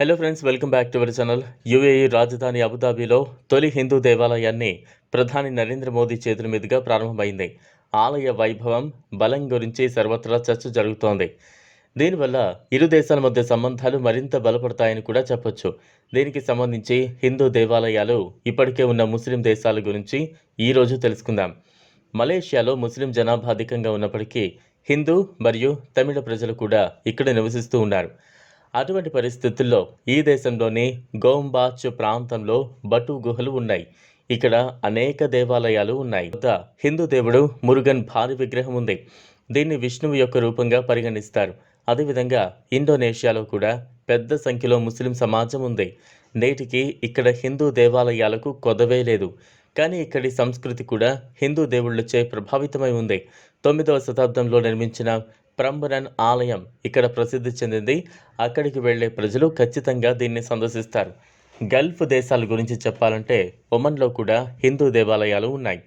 Hello friends welcome back to our channel UAE రాజధాని అబుదాబిలో తొలి హిందూ దేవాలయాన్ని ప్రధాని నరేంద్ర మోదీ చేతుల మీదుగా ప్రారంభమైంది. ఆలయ వైభవం బలం గురించి సర్వత్రా చర్చ జరుగుతోంది. దీనివల్ల ఇరు దేశాల మధ్య సంబంధాలు మరింత బలపడతాయని కూడా చెప్పొచ్చు. దీనికి సంబంధించి హిందూ దేవాలయాలు ఇప్పటికే ఉన్న ముస్లిం దేశాల గురించి ఈరోజు తెలుసుకుందాం. మలేషియాలో ముస్లిం జనాభా అధికంగా ఉన్నప్పటికీ హిందూ మరియు తమిళ ప్రజలు కూడా ఇక్కడ నివసిస్తూ ఉన్నారు. అటువంటి పరిస్థితుల్లో ఈ దేశంలోని గోంబాచ్ ప్రాంతంలో బటు గుహలు ఉన్నాయి. ఇక్కడ అనేక దేవాలయాలు ఉన్నాయి. హిందూ దేవుడు మురుగన్ భారీ విగ్రహం ఉంది. దీన్ని విష్ణువు యొక్క రూపంగా పరిగణిస్తారు. అదేవిధంగా ఇండోనేషియాలో కూడా పెద్ద సంఖ్యలో ముస్లిం సమాజం ఉంది. నేటికి ఇక్కడ హిందూ దేవాలయాలకు కొదవే లేదు. కానీ ఇక్కడి సంస్కృతి కూడా హిందూ దేవుళ్ళచే ప్రభావితమై ఉంది. తొమ్మిదవ శతాబ్దంలో నిర్మించిన ప్రంబరన్ ఆలయం ఇక్కడ ప్రసిద్ధి చెందింది. అక్కడికి వెళ్ళే ప్రజలు ఖచ్చితంగా దీన్ని సందర్శిస్తారు. గల్ఫ్ దేశాల గురించి చెప్పాలంటే ఒమన్లో కూడా హిందూ దేవాలయాలు ఉన్నాయి.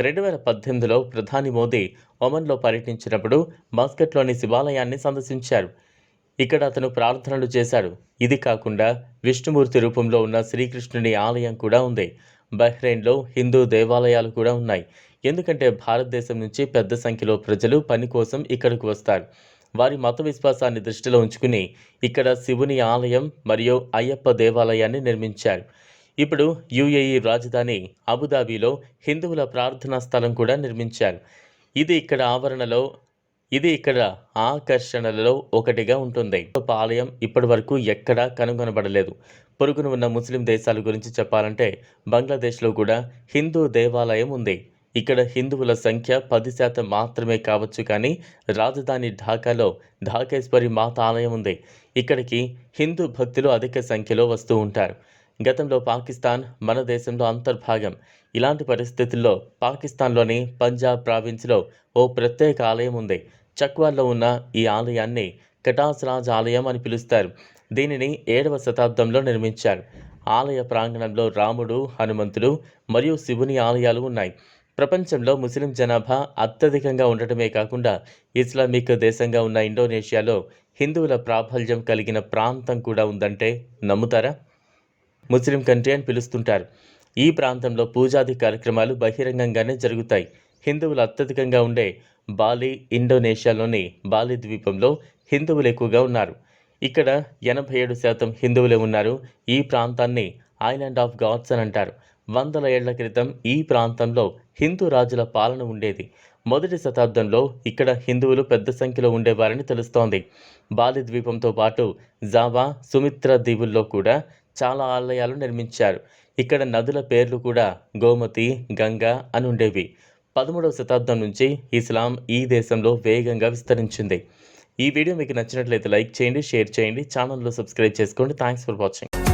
రెండు వేల పద్దెనిమిదిలో ప్రధాని మోదీ ఒమన్లో పర్యటించినప్పుడు మస్కట్లోని శివాలయాన్ని సందర్శించారు. ఇక్కడ అతను ప్రార్థనలు చేశాడు. ఇది కాకుండా విష్ణుమూర్తి రూపంలో ఉన్న శ్రీకృష్ణుని ఆలయం కూడా ఉంది. బహ్రెయిన్లో హిందూ దేవాలయాలు కూడా ఉన్నాయి. ఎందుకంటే భారతదేశం నుంచి పెద్ద సంఖ్యలో ప్రజలు పని కోసం ఇక్కడకు వస్తారు. వారి మత విశ్వాసాన్ని దృష్టిలో ఉంచుకుని ఇక్కడ శివుని ఆలయం మరియు అయ్యప్ప దేవాలయాన్ని నిర్మించారు. ఇప్పుడు యుఏఈ రాజధాని అబుదాబీలో హిందువుల ప్రార్థనా స్థలం కూడా నిర్మించారు. ఇది ఇక్కడ ఆవరణలో ఇది ఇక్కడ ఆకర్షణలలో ఒకటిగా ఉంటుంది. ఆలయం ఇప్పటి వరకు ఎక్కడా కనుగొనబడలేదు. పొరుగున ఉన్న ముస్లిం దేశాల గురించి చెప్పాలంటే బంగ్లాదేశ్లో కూడా హిందూ దేవాలయం ఉంది. ఇక్కడ హిందువుల సంఖ్య పది శాతం మాత్రమే కావచ్చు కానీ రాజధాని ఢాకాలో ఢాకేశ్వరి మాత ఆలయం ఉంది. ఇక్కడికి హిందూ భక్తులు అధిక సంఖ్యలో వస్తూ ఉంటారు. గతంలో పాకిస్తాన్ మన దేశంలో అంతర్భాగం. ఇలాంటి పరిస్థితుల్లో పాకిస్తాన్లోని పంజాబ్ ప్రావిన్స్లో ఓ ప్రత్యేక ఆలయం ఉంది. చక్వాల్లో ఉన్న ఈ ఆలయాన్ని కటాస్రాజ్ ఆలయం అని పిలుస్తారు. దీనిని ఏడవ శతాబ్దంలో నిర్మించారు. ఆలయ ప్రాంగణంలో రాముడు హనుమంతుడు మరియు శివుని ఆలయాలు ఉన్నాయి. ప్రపంచంలో ముస్లిం జనాభా అత్యధికంగా ఉండటమే కాకుండా ఇస్లామిక్ దేశంగా ఉన్న ఇండోనేషియాలో హిందువుల ప్రాబల్యం కలిగిన ప్రాంతం కూడా ఉందంటే నమ్ముతారా? ముస్లిం కంట్రీ అని పిలుస్తుంటారు. ఈ ప్రాంతంలో పూజాది కార్యక్రమాలు బహిరంగంగానే జరుగుతాయి. హిందువులు అత్యధికంగా ఉండే బాలి ఇండోనేషియాలోని బాలి ద్వీపంలో హిందువులు ఎక్కువగా ఉన్నారు. ఇక్కడ ఎనభై ఏడు శాతం హిందువులే ఉన్నారు. ఈ ప్రాంతాన్ని ఐలాండ్ ఆఫ్ గాడ్స్ అని అంటారు. వందల ఏళ్ళ క్రితం ఈ ప్రాంతంలో హిందూ రాజుల పాలన ఉండేది. మొదటి శతాబ్దంలో ఇక్కడ హిందువులు పెద్ద సంఖ్యలో ఉండేవారని తెలుస్తోంది. బాలి ద్వీపంతో పాటు జావా సుమిత్ర దీవుల్లో కూడా చాలా ఆలయాలు నిర్మించారు. ఇక్కడ నదుల పేర్లు కూడా గోమతి గంగా అని ఉండేవి. పదమూడవ శతాబ్దం నుంచి ఇస్లాం ఈ దేశంలో వేగంగా విస్తరించింది. ఈ వీడియో మీకు నచ్చినట్లయితే లైక్ చేయండి షేర్ చేయండి ఛానల్లో సబ్స్క్రైబ్ చేసుకోండి. Thanks for watching.